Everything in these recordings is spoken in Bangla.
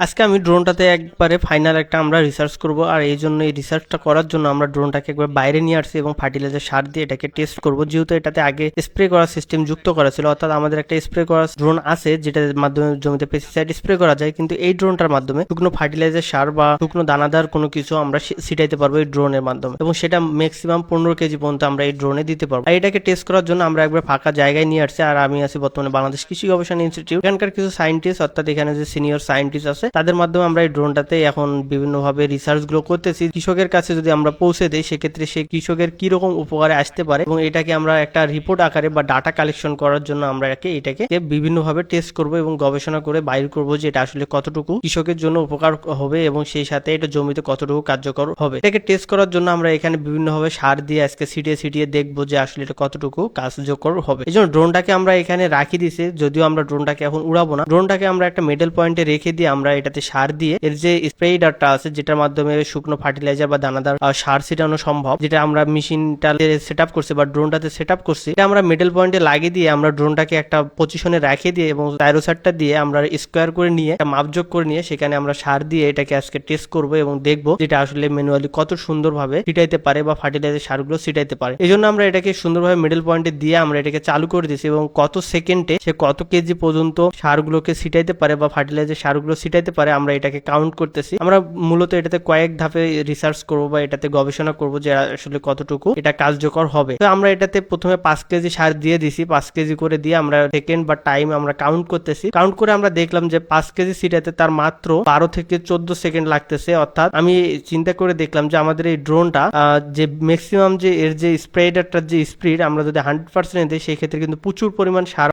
আজকে আমি ড্রোনটাতে একবারে ফাইনাল একটা আমরা রিসার্চ করব, আর এই জন্য এই রিসার্চটা করার জন্য আমরা ড্রোনটাকে একবার বাইরে নিয়ে আসছি এবং ফার্টিলাইজার সার দিয়ে এটাকে টেস্ট করব। যেহেতু এটাতে আগে স্প্রে করার সিস্টেম যুক্ত করা ছিল, অর্থাৎ আমাদের একটা স্প্রে করার ড্রোন আছে, যেটার মাধ্যমে জমিতে পেস্টিসাইড স্প্রে করা যায়, কিন্তু এই ড্রোনটার মাধ্যমে শুকনো ফার্টিলাইজার সার বা শুকনো দানাদার কোনো কিছু আমরা ছিটাইতে পারব এই ড্রোনের মাধ্যমে। এবং সেটা ম্যাক্সিমাম পনেরো কেজি পর্যন্ত আমরা এই ড্রোনে দিতে পারব। আর এটাকে টেস্ট করার জন্য আমরা একবার ফাঁকা জায়গায় নিয়ে আসছি, আর আমি আছি বর্তমানে বাংলাদেশ কৃষি গবেষণা ইনস্টিটিউট এখানকার কিছু সায়েন্টিস্ট অর্থাৎ এখানে যে সিনিয়র সায়েন্টিস্ট আছে তাদের মাধ্যমে আমরা এই ড্রোনটাতে এখন বিভিন্নভাবে রিসার্চগুলো করতেছি। কৃষকের কাছে যদি আমরা পৌঁছে দেই, সেক্ষেত্রে সেই কৃষকের কি রকম উপকারে আসতে পারে এবং এটাকে আমরা একটা রিপোর্ট আকারে বা ডাটা কালেকশন করার জন্য আমরা এটাকে বিভিন্নভাবে টেস্ট করব এবং গবেষণা করে বাইর করব যে এটা আসলে কতটুকু কৃষকের জন্য উপকার হবে এবং সেই সাথে এটা জমিতে কতটুকু কার্যকর হবে। এটাকে টেস্ট করার জন্য আমরা এখানে বিভিন্নভাবে সার দিয়ে আজকে ছিটিয়ে ছিটিয়ে দেখব যে আসলে এটা কতটুকু কার্যকর হবে। এই জন্য ড্রোনটাকে আমরা এখানে রাখি দিছি, যদিও আমরা ড্রোনটাকে এখন উড়াবো না। ড্রোনটাকে আমরা একটা মেডেল পয়েন্টে রেখে দিয়ে আমরা এটাতে সার দিয়ে এর যে স্প্রেডারটা আছে, যেটার মাধ্যমে শুকনো ফার্টিলাইজার বা দানাদার সার ছিটানো সম্ভব, যেটা আমরা মেশিনটা সেট আপ করছি বা ড্রোনটাতে সেট আপ করছি, এটা আমরা মিডল পয়েন্টে লাগিয়ে দিয়ে আমরা ড্রোনটাকে একটা পজিশনে রেখে দিয়ে এবং টাইরোসারটা দিয়ে আমরা স্কোয়ার করে নিয়ে, একটা মাপযোগ করে নিয়ে সেখানে আমরা সার দিয়ে এটাকে আজকে টেস্ট করব এবং দেখব যেটা আসলে ম্যানুয়ালি কত সুন্দরভাবে ছিটাইতে পারে বা ফার্টিলাইজার সারগুলো ছিটাইতে পারে। এই জন্য আমরা এটাকে সুন্দরভাবে মিডল পয়েন্টে দিয়ে আমরা এটাকে চালু করে দিয়েছি এবং কত সেকেন্ডে সে কত কেজি পর্যন্ত সারগুলোকে ছিটাইতে পারে বা ফার্টিলাইজার সারগুলো ছিটাইতে পারে, আমরা এটাকে কাউন্ট করতেছি। আমরা মূলত এটাতে কয়েক ধাপে রিসার্চ করব বা এটাতে গবেষণা করব যে আসলে কতটুকু এটা কার্যকর হবে। তো আমরা এটাতে প্রথমে পাঁচ কেজি সার দিয়ে দিছি, পাঁচ কেজি করে দিয়ে আমরা সেকেন্ড বা টাইম আমরা কাউন্ট করতেছি। কাউন্ট করে আমরা দেখলাম যে পাঁচ কেজি সিটাতে তার মাত্র বারো থেকে চোদ্দ সেকেন্ড লাগতেছে, অর্থাৎ আমি চিন্তা করে দেখলাম যে আমাদের এই ড্রোনটা যে ম্যাক্সিমাম যে এর যে স্প্রেডারটার যে স্পিড আমরা যদি হান্ড্রেড পার্সেন্ট দিই সেই ক্ষেত্রে কিন্তু প্রচুর পরিমাণ সার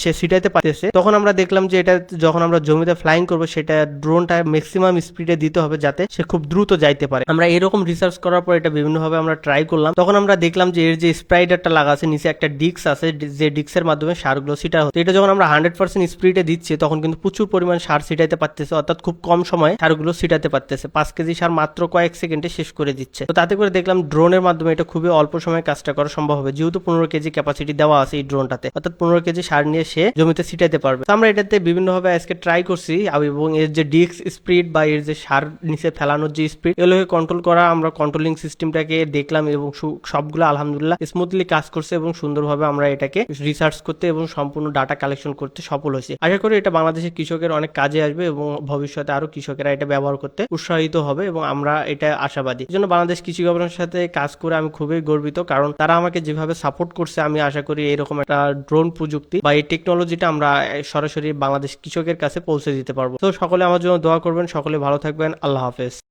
সে সিটাইতে পারতেছে তখন আমরা দেখলাম যে এটা যখন আমরা জমিতে ফ্লাইং করব, সেটা ড্রোনটা ম্যাক্সিমাম স্পিডে দিতে হবে যাতে সে খুব দ্রুত যাইতে পারে। আমরা এরকম রিসার্চ করার পর এটা বিভিন্নভাবে আমরা ট্রাই করলাম। তখন আমরা দেখলাম যে এর যে স্প্রাইডারটা লাগা আছে, নিচে একটা ডিক্স আছে, যে ডিক্সের মাধ্যমে সারগুলো সিটা হচ্ছে। এটা যখন আমরা হান্ড্রেড পার্সেন্ট স্পিডে দিচ্ছি, তখন কিন্তু প্রচুর পরিমাণ সার সিটাইতে পারতেছে, অর্থাৎ খুব কম সময়ে সারগুলো সিটাতে পারতেছে। পাঁচ কেজি সার মাত্র কয়েক সেকেন্ডে শেষ করে দিচ্ছে। তো তাতে করে দেখলাম ড্রোনের মাধ্যমে এটা খুবই অল্প সময়ে কাজটা করা সম্ভব হবে। যেহেতু পনেরো কেজি ক্যাপাসিটি দেওয়া আছে এই ড্রোনটাতে অর্থাৎ পনেরো কেজি সার নিয়ে সে জমিতে ছিটাইতে পারবে। তো আমরা এটাতে বিভিন্নভাবে আজকে ট্রাই করছি এবং এর যে ডিস্ক স্পিড বা এর যে সার নিচে ফেলানোর যে স্পিড, এগুলোকে কন্ট্রোল করা, আমরা কন্ট্রোলিং সিস্টেমটাকে দেখলাম এবং সবগুলো আলহামদুলিল্লাহ স্মুথলি কাজ করছে এবং সুন্দরভাবে আমরা এটাকে রিসার্চ করতে এবং সম্পূর্ণ ডাটা কালেকশন করতে সফল হয়েছি। আশা করি এটা বাংলাদেশের কৃষকের অনেক কাজে আসবে এবং ভবিষ্যতে আরও কৃষকেরা এটা ব্যবহার করতে উৎসাহিত হবে এবং আমরা এটা আশাবাদী। জন্য বাংলাদেশ কৃষি গবেষণার সাথে কাজ করে আমি খুবই গর্বিত, কারণ তারা আমাকে যেভাবে সাপোর্ট করছে, আমি আশা করি এরকম একটা ড্রোন প্রযুক্তি বা এই টেকনোলজিটা আমরা সরাসরি বাংলাদেশ কৃষকের কাছে পৌঁছে দিতে পারব। তো সকলে আমার জন্য দোয়া করবেন সকলে ভালো থাকবেন। আল্লাহ হাফেজ।